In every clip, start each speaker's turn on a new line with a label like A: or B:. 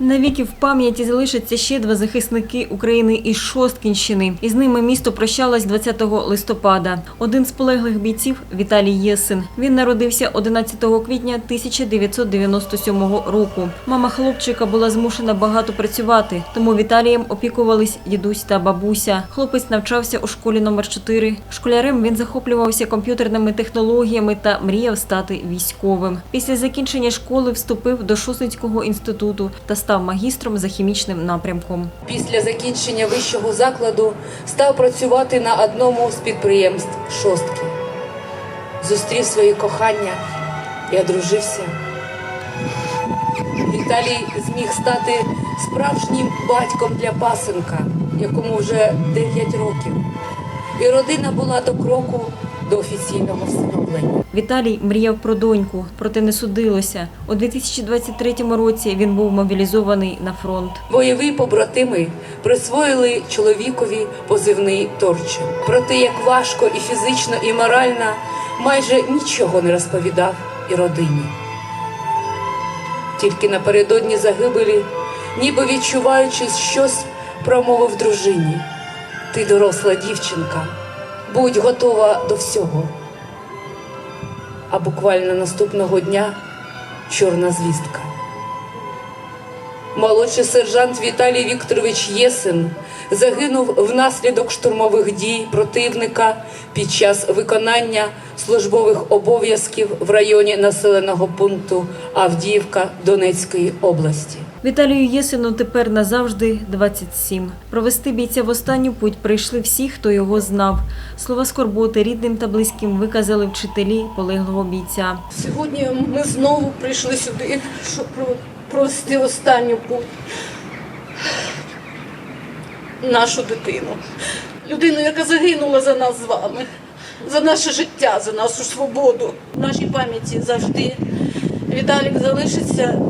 A: Навіки в пам'яті залишаться ще два захисники України із Шосткінщини. Із ними місто прощалось 20 листопада. Один з полеглих бійців Віталій Єсин. Він народився 11 квітня 1997 року. Мама хлопчика була змушена багато працювати, тому Віталієм опікувались дідусь та бабуся. Хлопець навчався у школі номер 4 Школярем він захоплювався комп'ютерними технологіями та мріяв стати військовим. Після закінчення школи вступив до Шосницького інституту та став магістром за хімічним напрямком.
B: Після закінчення вищого закладу став працювати на одному з підприємств шостки. Зустрів своє кохання і одружився. Віталій зміг стати справжнім батьком для пасенка, якому вже 9 років. І родина була до кроку до офіційного встановлення.
A: Віталій мріяв про доньку, проте не судилося. У 2023 році він був мобілізований на фронт.
B: Бойові побратими присвоїли чоловікові позивний торче. Про те, як важко і фізично, і морально, майже нічого не розповідав і родині. Тільки напередодні загибелі, ніби відчуваючи щось, промовив дружині: Ти доросла дівчинка, будь готова до всього. А буквально наступного дня чорна звістка. Молодший сержант Віталій Вікторович Єсин загинув внаслідок штурмових дій противника під час виконання службових обов'язків в районі населеного пункту Авдіївка Донецької області.
A: Віталію Єсину тепер назавжди 27. Провести бійця в останню путь прийшли всі, хто його знав. Слова скорботи рідним та близьким виказали вчителі полеглого бійця.
C: Сьогодні ми знову прийшли сюди, щоб про- провести останню путь нашу дитину. Людину, яка загинула за нас з вами, за наше життя, за нашу свободу. В нашій пам'яті завжди Віталік залишиться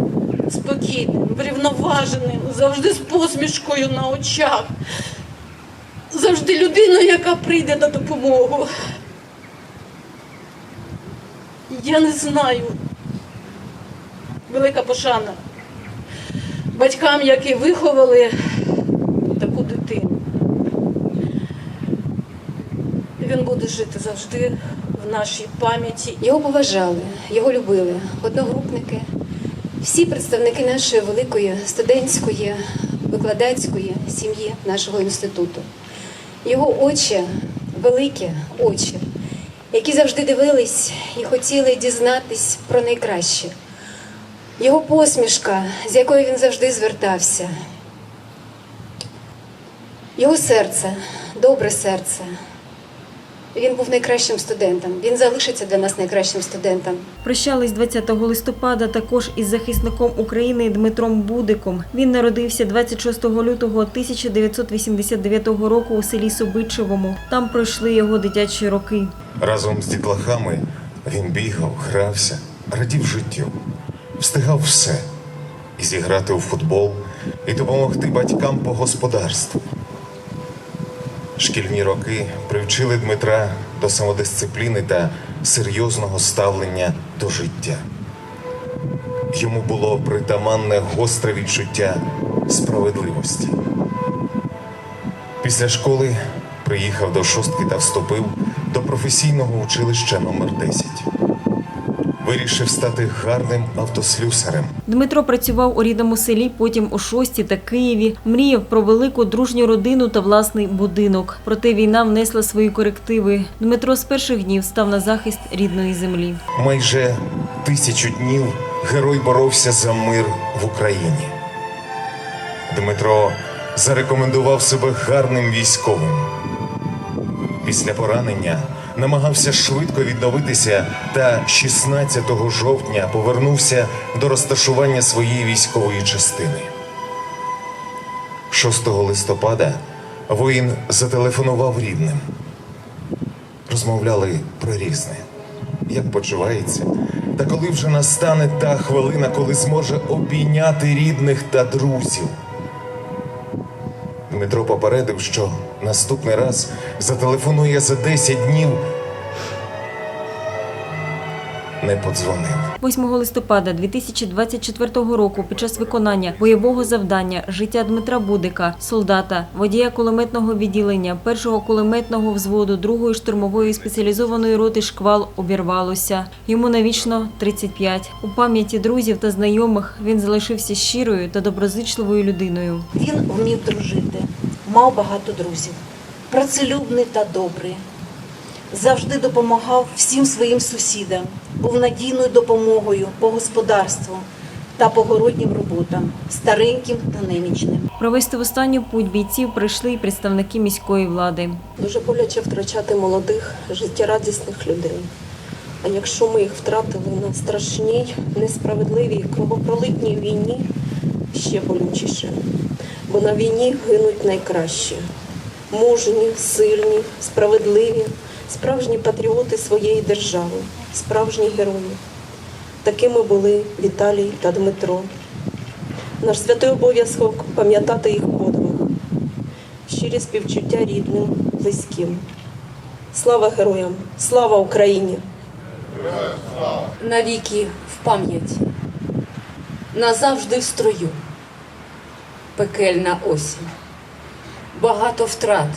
C: спокійним, врівноваженим, завжди з посмішкою на очах. Завжди людиною, яка прийде на допомогу. Я не знаю. Велика пошана батькам, які виховали таку дитину. Він буде жити завжди в нашій пам'яті.
D: Його поважали, його любили одногрупники, всі представники нашої великої студентської, викладацької сім'ї нашого інституту. Його очі, великі очі, які завжди дивились і хотіли дізнатись про найкраще. Його посмішка, з якою він завжди звертався. Його серце, добре серце. Він був найкращим студентом. Він залишиться для нас найкращим студентом.
A: Прощались 20 листопада також із захисником України Дмитром Будиком. Він народився 26 лютого 1989 року у селі Собичевому. Там пройшли його дитячі роки.
E: Разом з дітлахами він бігав, грався, радів життю, встигав все і зіграти у футбол, і допомогти батькам по господарству. Шкільні роки привчили Дмитра до самодисципліни та серйозного ставлення до життя. Йому було притаманне гостре відчуття справедливості. Після школи приїхав до шостки та вступив до професійного училища номер 10 Вирішив стати гарним автослюсарем.
A: Дмитро працював у рідному селі, потім у Шості та Києві. Мріяв про велику дружню родину та власний будинок. Проте війна внесла свої корективи. Дмитро з перших днів став на захист рідної землі.
E: Майже тисячу днів герой боровся за мир в Україні. Дмитро зарекомендував себе гарним військовим. Після поранення намагався швидко відновитися та 16 жовтня повернувся до розташування своєї військової частини. 6 листопада воїн зателефонував рідним. Розмовляли про різне як почувається, та коли вже настане та хвилина, коли зможе обійняти рідних та друзів. Дмитро попередив, що наступний раз зателефонує за 10 днів не подзвонив.
A: 8 листопада 2024 року під час виконання бойового завдання життя Дмитра Будика, солдата, водія кулеметного відділення, першого кулеметного взводу, другої штурмової спеціалізованої роти шквал обірвалося. Йому навічно 35. У пам'яті друзів та знайомих він залишився щирою та доброзичливою людиною.
F: Він вмів дружити, мав багато друзів, працелюбний та добрий. Завжди допомагав всім своїм сусідам, був надійною допомогою по господарству та по городнім роботам, стареньким та немічним.
A: Провести в останню путь бійців прийшли й представники міської влади.
G: Дуже боляче втрачати молодих, життєрадісних людей. А якщо ми їх втратили на страшній, несправедливій, кровопролитній війні, ще болючіше. Бо на війні гинуть найкращі, мужні, сильні, справедливі, справжні патріоти своєї держави, справжні герої. Такими були Віталій та Дмитро. Наш святий обов'язок пам'ятати їх подвиг щирі співчуття рідним, близьким. Слава героям! Слава Україні!
B: навіки в пам'яті, назавжди в строю. Пекельна осінь, багато втрат.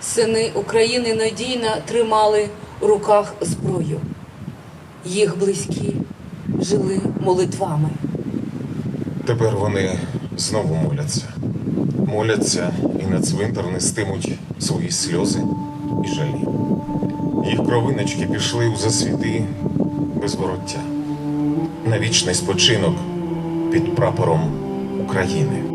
B: Сини України надійно тримали у руках зброю. Їх близькі жили молитвами.
E: Тепер вони знову моляться. Моляться і на цвинтар нестимуть свої сльози і жалі. Їх кровиночки пішли у засвіти без вороття. На вічний спочинок під прапором України.